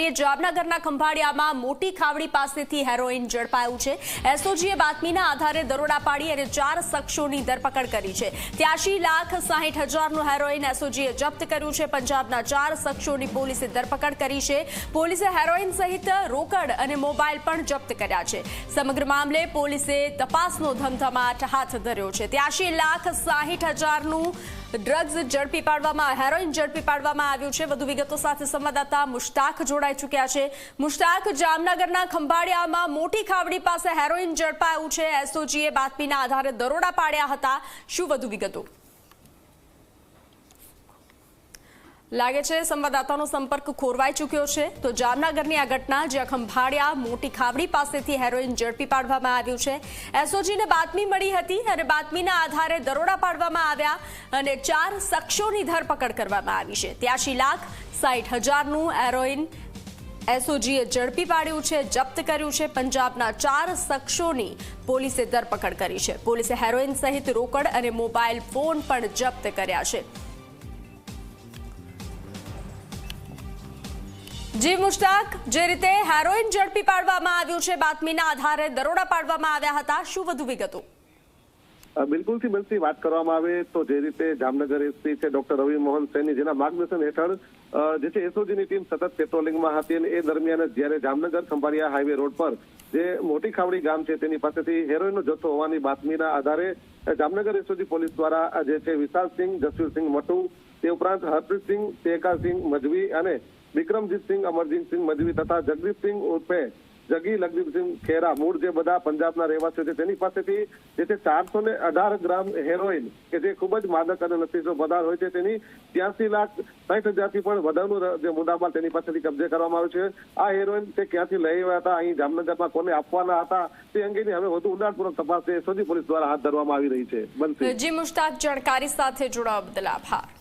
કરીએ, જામનગરના ખંભાળિયામાં મોટી ખાવડી પાસેથી હેરોઇન ઝડપાયું છે. એસઓજીએ બાતમીના આધારે દરોડા પાડી અને ચાર શખ્સોની ધરપકડ કરી છે. ત્યાસી લાખ સાહીઠ હજારનું હેરોઇન એસઓજીએ જપ્ત કર્યું છે. પંજાબના ચાર શખ્સોની પોલીસે ધરપકડ કરી છે. પોલીસે હેરોઇન સહિત રોકડ અને મોબાઈલ પણ જપ્ત કર્યા છે. સમગ્ર મામલે પોલીસે તપાસનો ધમધમાટ હાથ ધર્યો છે. ત્યાસી લાખ સાહીઠ હજારનું ડ્રગ્સ ઝડપી પાડવામાં હેરોઇન ઝડપી પાડવામાં આવ્યું છે. વધુ વિગતો સાથે સંવાદદાતા મુશ્તાક જોડાઈ ચૂક્યા છે. મુશ્તાક જામનગરના ખંભાળિયામાં મોટી ખાવડી પાસે હેરોઇન ઝડપાયું છે. એસઓજીએ બાતમીના આધારે દરોડા પાડ્યા હતા. શું વધુ વિગતો? લાગે છે સંવાદદાતાનો સંપર્ક ખોરવાઈ ચૂક્યો છે. તો જામનગરની આ ઘટના, જ્યાં ખંભાળિયા મોટી ખાવડી પાસેથી હેરોઇન ઝડપી પાડવામાં આવ્યું છે. એસઓજીને બાતમી મળી હતી અને બાતમીના આધારે દરોડા પાડવામાં આવ્યા અને ચાર શખ્સોની ધરપકડ કરવામાં આવી છે. ત્યાસી લાખ સાઠ હજારનું હેરોઇન એસઓજીએ ઝડપી પાડ્યું છે, જપ્ત કર્યું છે. પંજાબના ચાર શખ્સોની પોલીસે ધરપકડ કરી છે. પોલીસે હેરોઇન સહિત રોકડ અને મોબાઈલ ફોન પણ જપ્ત કર્યા છે. જી મુશ્તાક, જે રીતે હેરોઇન ઝડપી પાડવામાં આવ્યું છે, બાતમીના આધારે દરોડા પાડવામાં આવ્યા હતા. શું વધુ વિગતો? બિલકુલથી બિલકુલ વાત કરવામાં આવે તો જે રીતે જામનગર એસપી છે, ડોક્ટર રવિ મોહન સૈની, જેના માર્ગદર્શન હેઠળ જે છે એસઓજીની ટીમ સતત પેટ્રોલિંગમાં હતી અને એ દરમિયાન જ્યારે જામનગર ખંભાળિયા હાઈવે રોડ પર જે મોટી ખાવડી ગામ છે તેની પાસેથી હેરોઇનનો જથ્થો હોવાની બાતમીના આધારે જામનગર એસઓજી પોલીસ દ્વારા જે છે વિશાલસિંહ જસવીરસિંહ મટુ, તે ઉપરાંત હરપ્રીતસિંહ તેકાસિંહ મજવી અને વિક્રમજીતસિંહ અમરજીતસિંહ મજવી તથા જગદીપસિંહ ઉર્ફે જગી લગદીપસિંહ ખેરા, મૂળ જે બધા પંજાબના રહેવાસીઓ છે, તેની પાસેથી જે છે ચારસો ને અઢાર ગ્રામ હેરોઇન કે જે ખૂબ જ માદક અને નશીસો પદાર્થ હોય છે, તેની ત્યાંસી લાખ સાઠ હજારથી પણ વધારનું જે મુદ્દામાલ તેની પાસેથી કબજે કરવામાં આવ્યો છે. આ હેરોઇન તે ક્યાંથી લઈ આવ્યા હતા? અહીં જામનગરમાં કોને આપવાના હતા? તે અંગેની હવે વધુ ઊંડાણપૂર્વક તપાસ એસઓજી પોલીસ દ્વારા હાથ ધરવામાં આવી રહી છે. બનશે. જી મુશ્તાક, જાણકારી સાથે જોડાવા બદલ આભાર.